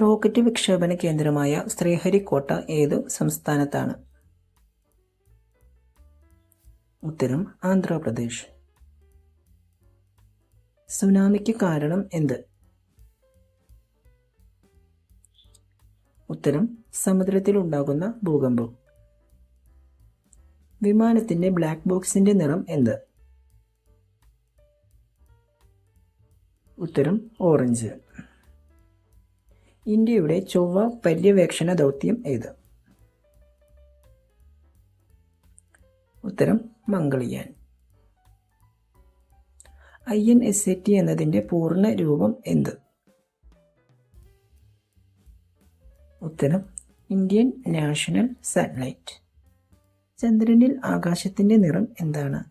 Rocket വിക്ഷേപണ കേന്ദ്രമായ ശ്രീഹരിക്കോട്ട ഏതു സംസ്ഥാനത്താണ്? ഉത്തരം ആന്ധ്രാപ്രദേശ്. സുനാമിക്ക് കാരണം എന്ത്? ഉത്തരം സമുദ്രത്തിൽ ഉണ്ടാകുന്ന ഭൂകമ്പം. വിമാനത്തിന്റെ ബ്ലാക്ക് ബോക്സിന്റെ നിറം എന്ത്? ഉത്തരം ഓറഞ്ച്. ഇന്ത്യയുടെ ചൊവ്വ പര്യവേക്ഷണ ദൗത്യം ഏത്? ഉത്തരം Mangalyaan. I N S A T എന്നതിന്റെ പൂർണ രൂപം എന്ത്? ഉത്തരം ഇന്ത്യൻ നാഷണൽ സാറ്റലൈറ്റ്. ചന്ദ്രനിൽ ആകാശത്തിന്റെ നിറം എന്താണ്?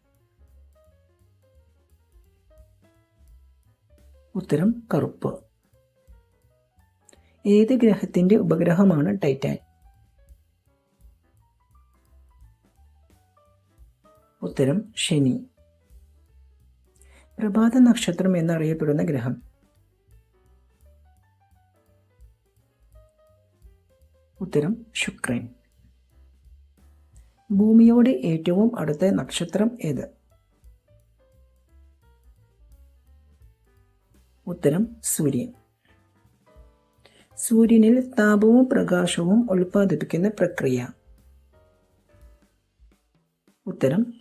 ഉത്തരം കറുപ്പ്. ഏത് ഗ്രഹത്തിന്റെ ഉപഗ്രഹമാണ് ടൈറ്റാൻ? ഉത്തരം ശനി. പ്രഭാത നക്ഷത്രം എന്നറിയപ്പെടുന്ന ഗ്രഹം. ഉത്തരം ശുക്രൻ. ഭൂമിയോട് ഏറ്റവും അടുത്ത നക്ഷത്രം ഏത്? ഉത്തരം സൂര്യൻ. സൂര്യനിൽ താപവും പ്രകാശവും ഉൽപ്പാദിപ്പിക്കുന്ന പ്രക്രിയ. ഉത്തരം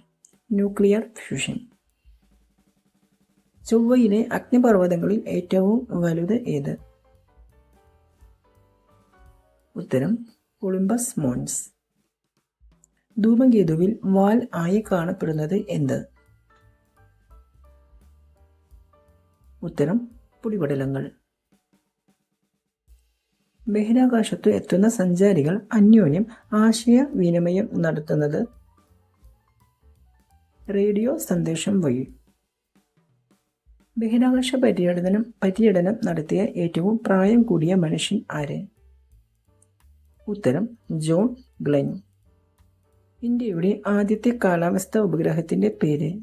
ന്യൂക്ലിയർ ഫ്യൂഷൻ. ചൊവ്വയിലെ അഗ്നിപർവതങ്ങളിൽ ഏറ്റവും വലുത് ഏത്? ഉത്തരം ഒളിമ്പസ് മോൺസ്. ധൂമകേതുവിൽ വാൽ ആയി കാണപ്പെടുന്നത് എന്ത്? ഉത്തരം പൊടിപടലങ്ങൾ ബഹിരാകാശത്ത് എത്തുന്ന സഞ്ചാരികൾ അന്യോന്യം ആശയവിനിമയം നടത്തുന്നത്. റേഡിയോ സന്ദേശം വഴി. ബഹിരാകാശ പര്യടനം പര്യടനം നടത്തിയ ഏറ്റവും പ്രായം കൂടിയ മനുഷ്യൻ ആര്? ഉത്തരം ജോൺ ഗ്ലെൻ. ഇന്ത്യയുടെ ആദ്യത്തെ കാലാവസ്ഥ ഉപഗ്രഹത്തിന്റെ പേര്.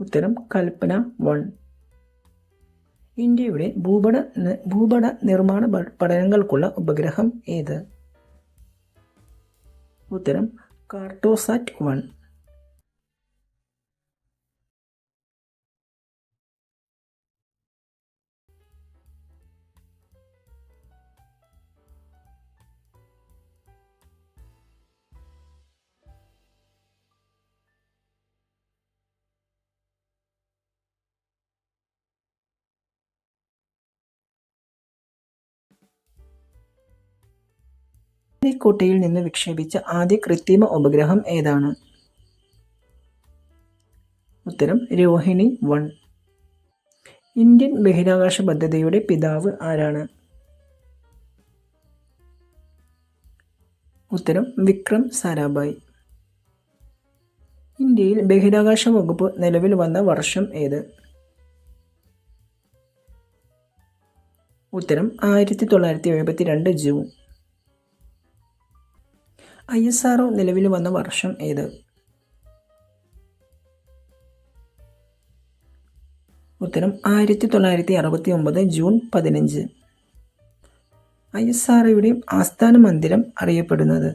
ഉത്തരം കൽപ്പന വൺ. ഇന്ത്യയുടെ ഭൂപട ഭൂപട നിർമ്മാണ പഠനങ്ങൾക്കുള്ള ഉപഗ്രഹം ഏത്? ഉത്തരം കാർട്ടോസാറ്റ് വൺ. കോട്ടയിൽ നിന്ന് വിക്ഷേപിച്ച ആദ്യ കൃത്രിമ ഉപഗ്രഹം ഏതാണ്? ഉത്തരം രോഹിണി വൺ. ഇന്ത്യൻ ബഹിരാകാശ പദ്ധതിയുടെ പിതാവ് ആരാണ്? ഉത്തരം വിക്രം സാരാഭായ്. ഇന്ത്യയിൽ ബഹിരാകാശ വകുപ്പ് നിലവിൽ വന്ന വർഷം ഏത്? ഉത്തരം ആയിരത്തി തൊള്ളായിരത്തി എഴുപത്തി രണ്ട് ജൂൺ. ഐ എസ് ആർ നിലവിൽ വന്ന വർഷം ഏത്? ഉത്തരം ആയിരത്തി തൊള്ളായിരത്തി അറുപത്തി ഒമ്പത് ജൂൺ പതിനഞ്ച്. ഐ എസ് ആർ ആസ്ഥാന മന്ദിരം അറിയപ്പെടുന്നത്.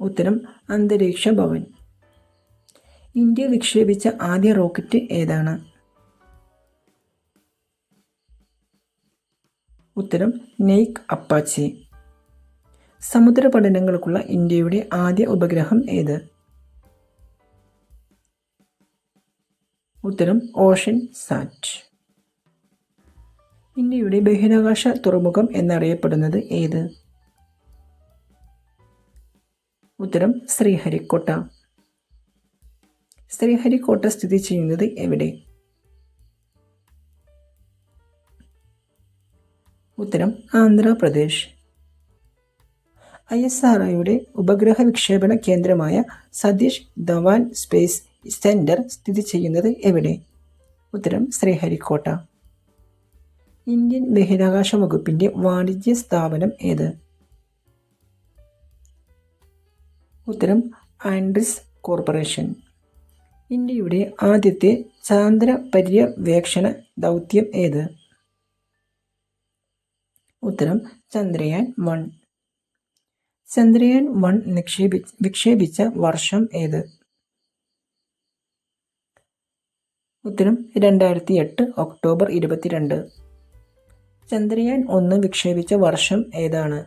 ഉത്തരം അന്തരീക്ഷ ഭവൻ. ഇന്ത്യ വിക്ഷേപിച്ച ആദ്യ റോക്കറ്റ് ഏതാണ്? ഉത്തരം നെയ്ക് അപ്പാച്ചി. സമുദ്ര പഠനങ്ങൾക്കുള്ള ഇന്ത്യയുടെ ആദ്യ ഉപഗ്രഹം ഏത്? ഉത്തരം ഓഷൻ സാറ്റ്. ഇന്ത്യയുടെ ബഹിരാകാശ തുറമുഖം എന്നറിയപ്പെടുന്നത് ഏത്? ഉത്തരം ശ്രീഹരിക്കോട്ട. ശ്രീഹരിക്കോട്ട സ്ഥിതി ചെയ്യുന്നത് എവിടെ? ഉത്തരം ആന്ധ്രാപ്രദേശ്. ഐ എസ് ആർ ഒയുടെ ഉപഗ്രഹ വിക്ഷേപണ കേന്ദ്രമായ സതീഷ് ധവാൻ സ്പേസ് സെന്റർ സ്ഥിതി ചെയ്യുന്നത് എവിടെ? ഉത്തരം ശ്രീഹരിക്കോട്ട. ഇന്ത്യൻ ബഹിരാകാശ വകുപ്പിന്റെ വാണിജ്യ സ്ഥാപനം ഏത്? ഉത്തരം ആൻഡ്രിസ് കോർപ്പറേഷൻ. ഇന്ത്യയുടെ ആദ്യത്തെ ചാന്ദ്ര പര്യവേക്ഷണ ദൗത്യം ഏത്? ഉത്തരം ചന്ദ്രയാൻ വൺ. ചന്ദ്രയാൻ വൺ നിക്ഷേപി വിക്ഷേപിച്ച വർഷം ഏത്? ഉത്തരം രണ്ടായിരത്തി എട്ട് ഒക്ടോബർ ഇരുപത്തിരണ്ട്. ചന്ദ്രയാൻ ഒന്ന് വിക്ഷേപിച്ച വർഷം ഏതാണ്?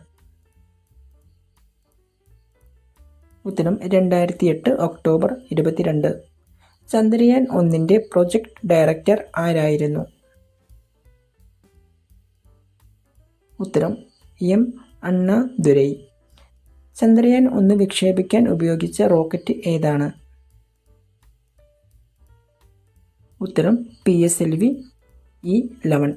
ഉത്തരം രണ്ടായിരത്തി എട്ട് ഒക്ടോബർ ഇരുപത്തിരണ്ട്. ചന്ദ്രയാൻ ഒന്നിന്റെ പ്രൊജക്ട് ഡയറക്ടർ ആരായിരുന്നു? ഉത്തരം എം അണ്ണ ദുരൈ. ചന്ദ്രയാൻ ഒന്ന് വിക്ഷേപിക്കാൻ ഉപയോഗിച്ച റോക്കറ്റ് ഏതാണ്? ഉത്തരം P S L V E eleven.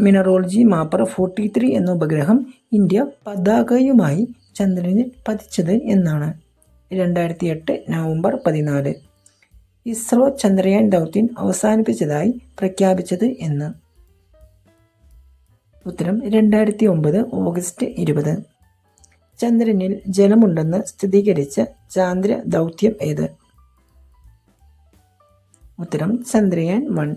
Mineralogy mapper forty three എന്ന ഉപഗ്രഹം ഇന്ത്യ പതാകയുമായി ചന്ദ്രനിൽ പതിച്ചത് എന്നാണ്. രണ്ടായിരത്തി എട്ട് നവംബർ പതിനാല്. ഇസ്രോ ചന്ദ്രയാൻ ദൗത്യം അവസാനിപ്പിച്ചതായി പ്രഖ്യാപിച്ചത് എന്ന്. ഉത്തരം രണ്ടായിരത്തി ഒമ്പത് ഓഗസ്റ്റ് ഇരുപത്. ചന്ദ്രനിൽ ജലമുണ്ടെന്ന് സ്ഥിരീകരിച്ച ചാന്ദ്ര ദൗത്യം ഏത്? ഉത്തരം ചന്ദ്രയാൻ വൺ.